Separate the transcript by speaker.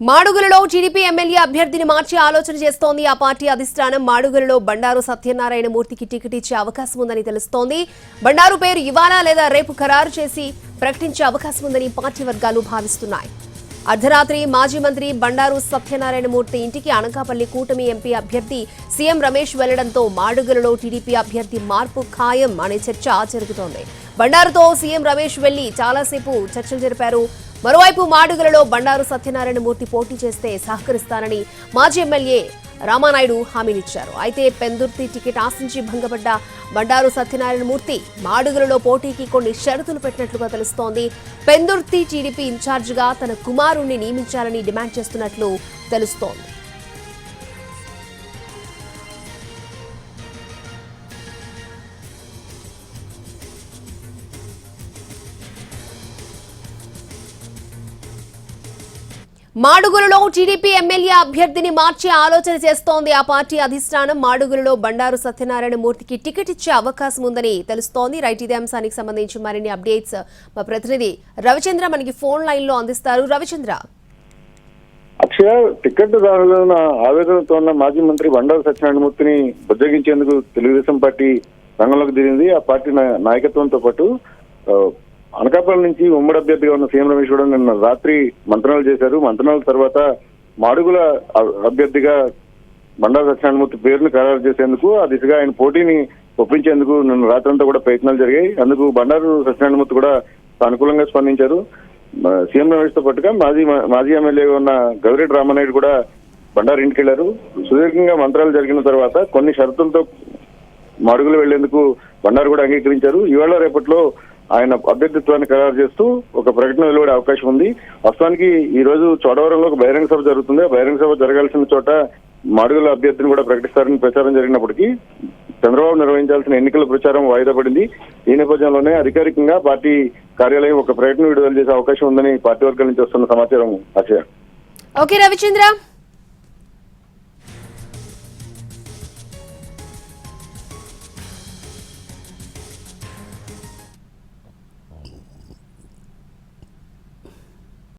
Speaker 1: మాడుగులలో TDP MLA అభ్యర్థిని మార్చి ఆలోచన చేస్తోంది. ఆ పార్టీ అధిష్టానం మాడుగులలో బండారు సత్యనారాయణ మూర్తికి టికెట్ ఇచ్చే అవకాశం ఉందని తెలుస్తోంది. బండారు పేరు ఇవాళ లేదా రేపు ఖరారు చేసి ప్రకటించే అవకాశం ఉందని పార్టీ వర్గాలు భావిస్తున్నాయి. అర్ధరాత్రి మాజీ మంత్రి బండారు సత్యనారాయణ మూర్తి ఇంటికి అనకాపల్లి కూటమి ఎంపీ అభ్యర్థి సీఎం రమేష్ వెళ్ళడంతో మాడుగులలో టీడీపీ అభ్యర్థి మార్పు ఖాయం అనే చర్చ జరుగుతోంది బండారుతో సీఎం రమేష్ వెళ్ళి చాలాసేపు చర్చలు జరిపారు. మరోవైపు మాడుగులలో బండారు సత్యనారాయణ మూర్తి పోటీ చేస్తే సహకరిస్తానని మాజీ ఎమ్మెల్యే రామానాయుడు హామీనిచ్చారు. అయితే పెందుర్తి టికెట్ ఆశించి భంగపడ్డ బండారు సత్యనారాయణ మూర్తి మాడుగులలో పోటీకి కొన్ని షరతులు పెట్టినట్లుగా తెలుస్తోంది. పెందుర్తి టీడీపీ ఇన్ఛార్జిగా తన కుమారుణ్ణి నియమించాలని డిమాండ్ చేస్తున్నట్లు తెలుస్తోంది. మాడుగులలో టీడీపీ ఎమ్మెల్యే అభ్యర్థిని మార్చే ఆలోచన చేస్తోంది. ఆ పార్టీ అధిష్టానం మాడుగులలో బండారు సత్యనారాయణ మూర్తికి టికెట్ ఇచ్చే అవకాశం ఉందని తెలుస్తోంది. రైట్ ఇదే అంశానికి సంబంధించి మరిన్ని అప్డేట్స్ మా ప్రతినిధి రవిచంద్ర మనకి ఫోన్ లైన్లో అందిస్తారు. రవిచంద్ర.
Speaker 2: అక్షయ టికెట్ ఆవేదనతో ఉన్న మాజీ మంత్రి బండారు సత్యనారాయణమూర్తిని బుజ్జగించేందుకు తెలుగుదేశం పార్టీ రంగంలోకి దిగింది. ఆ పార్టీ నాయకత్వంతో పాటు అనకాపల్లి నుంచి ఉమ్మడి అభ్యర్థిగా ఉన్న సీఎం రమేష్ కూడా నిన్న రాత్రి మంత్రాలు చేశారు. మంత్రాల తర్వాత మాడుగుల అభ్యర్థిగా బండారు సత్యనారాయణమూర్తి పేరును ఖరారు చేసేందుకు ఆ దిశగా ఆయన పోటీని ఒప్పించేందుకు నిన్న రాత్రంతా కూడా ప్రయత్నాలు జరిగాయి. అందుకు బండారు సత్యనారాయణమూర్తి కూడా సానుకూలంగా స్పందించారు. సీఎం రమేష్తో పాటుగా మాజీ మాజీ ఎమ్మెల్యేగా ఉన్న గవిరెడ్డి రామనాయుడు కూడా బండారు ఇంటికి వెళ్ళారు సుదీర్ఘంగా మంత్రాలు జరిగిన తర్వాత కొన్ని షరతులతో మాడుగులు వెళ్ళేందుకు బండారు కూడా అంగీకరించారు. ఈవేళ రేపట్లో ఆయన అభ్యర్థిత్వాన్ని ఖరారు చేస్తూ ఒక ప్రకటన వెలువడే అవకాశం ఉంది. వాస్తవానికి ఈ రోజు చోడవరంలో ఒక బహిరంగ సభ జరుగుతుంది. ఆ బహిరంగ సభ జరగాల్సిన చోట మాడుగుల అభ్యర్థిని కూడా ప్రకటిస్తారని ప్రచారం జరిగినప్పటికీ చంద్రబాబు నిర్వహించాల్సిన ఎన్నికల ప్రచారం వాయిదా పడింది. ఈ నేపథ్యంలోనే అధికారికంగా పార్టీ కార్యాలయం ఒక ప్రకటన విడుదల చేసే అవకాశం ఉందని పార్టీ వర్గాల నుంచి వస్తున్న సమాచారం అక్షయ
Speaker 1: ఓకే రవిచంద్ర.